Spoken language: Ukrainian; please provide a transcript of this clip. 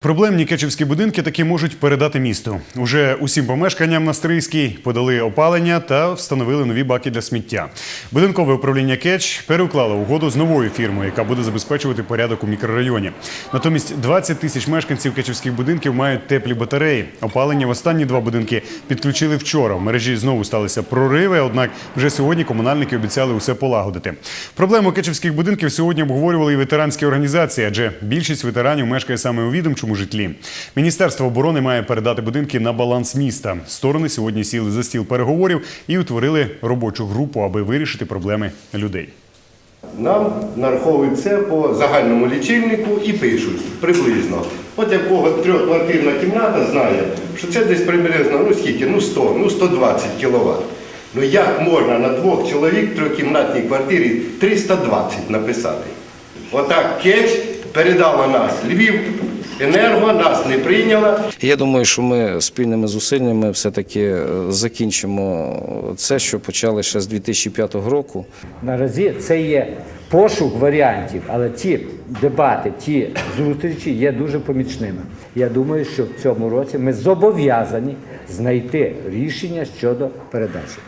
Проблемні кечівські будинки таки можуть передати місту. Уже усім помешканням на Стрийській подали опалення та встановили нові баки для сміття. Будинкове управління Кетч переуклало угоду з новою фірмою, яка буде забезпечувати порядок у мікрорайоні. Натомість 20 тисяч мешканців кечівських будинків мають теплі батареї. Опалення в останні два будинки підключили вчора. В мережі знову сталися прориви. Однак вже сьогодні комунальники обіцяли усе полагодити. Проблему кечівських будинків сьогодні обговорювали і ветеранські організації, адже більшість ветеранів мешкає саме у відомчому житлі. Міністерство оборони має передати будинки на баланс міста. Сторони сьогодні сіли за стіл переговорів і утворили робочу групу, аби вирішити проблеми людей. Нам нараховують це по загальному лічильнику і пишуть приблизно. От якого трьохквартирна кімната знає, що це десь приблизно, ну скільки, ну 100, ну 120 кВт. Ну як можна на двох чоловік трьохкімнатній квартирі 320 написати? Отак Кеч передала нас Львів, енерго нас не прийняла. Я думаю, що ми спільними зусиллями все-таки е, закінчимо це, що почали ще з 2005 року. Наразі це є пошук варіантів, але ті дебати, ті зустрічі є дуже помічними. Я думаю, що в цьому році ми зобов'язані знайти рішення щодо передачі.